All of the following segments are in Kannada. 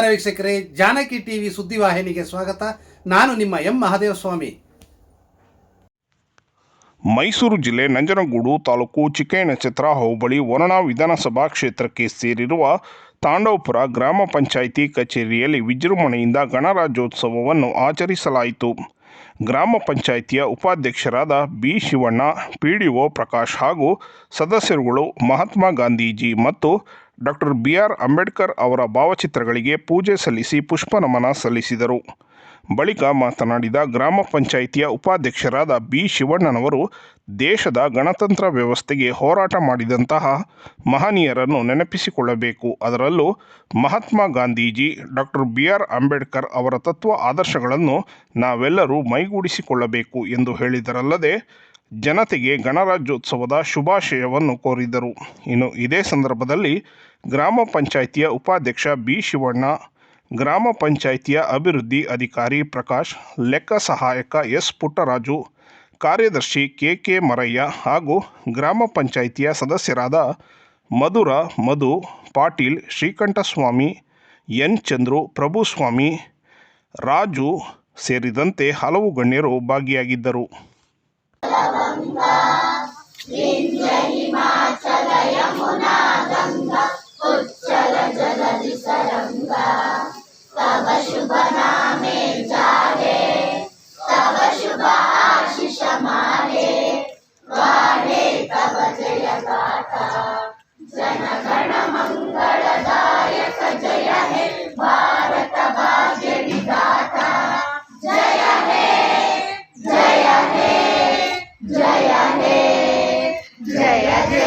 ವೀಕ್ಷಕರೇ, ಜಾನಕಿ ಟಿವಿ ಸುದ್ದಿವಾಹಿನಿಗೆ ಸ್ವಾಗತ. ನಾನು ನಿಮ್ಮ ಎಂ ಮಹಾದೇವ ಸ್ವಾಮಿ ಮೈಸೂರು ಜಿಲ್ಲೆ ನಂಜನಗೂಡು ತಾಲೂಕು ಚಿತ್ರ ಹೋಬಳಿ ವರುಣಾ ವಿಧಾನಸಭಾ ಕ್ಷೇತ್ರಕ್ಕೆ ಸೇರಿರುವ ತಾಂಡವಪುರ ಗ್ರಾಮ ಪಂಚಾಯಿತಿ ಕಚೇರಿಯಲ್ಲಿ ವಿಜೃಂಭಣೆಯಿಂದ ಗಣರಾಜ್ಯೋತ್ಸವವನ್ನು ಆಚರಿಸಲಾಯಿತು. ಗ್ರಾಮ ಪಂಚಾಯಿತಿಯ ಉಪಾಧ್ಯಕ್ಷರಾದ B Shivanna, P D O Prakash ಹಾಗೂ ಸದಸ್ಯರುಗಳು ಮಹಾತ್ಮ ಗಾಂಧೀಜಿ ಮತ್ತು ಡಾಕ್ಟರ್ ಬಿ ಆರ್ ಅಂಬೇಡ್ಕರ್ ಅವರ ಭಾವಚಿತ್ರಗಳಿಗೆ ಪೂಜೆ ಸಲ್ಲಿಸಿ ಪುಷ್ಪ ನಮನ ಸಲ್ಲಿಸಿದರು. ಬಳಿಕ ಮಾತನಾಡಿದ ಗ್ರಾಮ ಪಂಚಾಯಿತಿಯ ಉಪಾಧ್ಯಕ್ಷರಾದ ಬಿ ಶಿವಣ್ಣನವರು, ದೇಶದ ಗಣತಂತ್ರ ವ್ಯವಸ್ಥೆಗೆ ಹೋರಾಟ ಮಾಡಿದಂತಹ ಮಹನೀಯರನ್ನು ನೆನಪಿಸಿಕೊಳ್ಳಬೇಕು. ಅದರಲ್ಲೂ Mahatma Gandhiji, doctor B R Ambedkar ಅವರ ತತ್ವ ಆದರ್ಶಗಳನ್ನು ನಾವೆಲ್ಲರೂ ಮೈಗೂಡಿಸಿಕೊಳ್ಳಬೇಕು ಎಂದು ಹೇಳಿದರಲ್ಲದೆ, ಜನತೆಗೆ ಗಣರಾಜ್ಯೋತ್ಸವದ ಶುಭಾಶಯವನ್ನು ಕೋರಿದರು. ಇನ್ನು ಇದೇ ಸಂದರ್ಭದಲ್ಲಿ ಗ್ರಾಮ ಪಂಚಾಯಿತಿಯ ಉಪಾಧ್ಯಕ್ಷ ಬಿ ಶಿವಣ್ಣ ಗ್ರಾಮ ಪಂಚಾಯಿತಿಯ ಅಭಿವೃದ್ಧಿ ಅಧಿಕಾರಿ ಪ್ರಕಾಶ್, ಲೆಕ್ಕ ಸಹಾಯಕ ಎಸ್. ಪುಟ್ಟರಾಜು, ಕಾರ್ಯದರ್ಶಿ ಕೆ ಕೆ ಮರಯ್ಯ ಹಾಗೂ ಗ್ರಾಮ ಪಂಚಾಯಿತಿಯ ಸದಸ್ಯರಾದ ಮಧುರ, ಮಧು, ಪಾಟೀಲ್, ಶ್ರೀಕಂಠಸ್ವಾಮಿ, ಎನ್. ಚಂದ್ರು, ಪ್ರಭುಸ್ವಾಮಿ, ರಾಜು ಸೇರಿದಂತೆ ಹಲವು ಗಣ್ಯರು ಭಾಗಿಯಾಗಿದ್ದರು.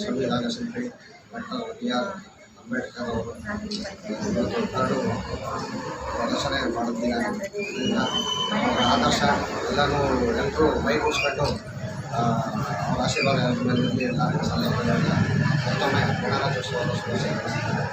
ಸಂವಿಧಾನ ಶಿಲ್ಪಿ ಡಾಕ್ಟರ್ ಬಿ ಆರ್ ಅಂಬೇಡ್ಕರ್ ಅವರು ಪ್ರದರ್ಶನ ಮಾಡುತ್ತಿದ್ದಾರೆ ಅವರ ಆದರ್ಶ ಎಲ್ಲರೂ ಎಲ್ಲರೂ ಮೈಗೂಡಿಸ್ಕೊಂಡು ಅವರ ಆಶೀರ್ವಾದ ಸಲಹೆ ಮತ್ತೊಮ್ಮೆ ಗಣರಾಜ್ಯೋತ್ಸವದ ಶುಭಾಶಯಗಳು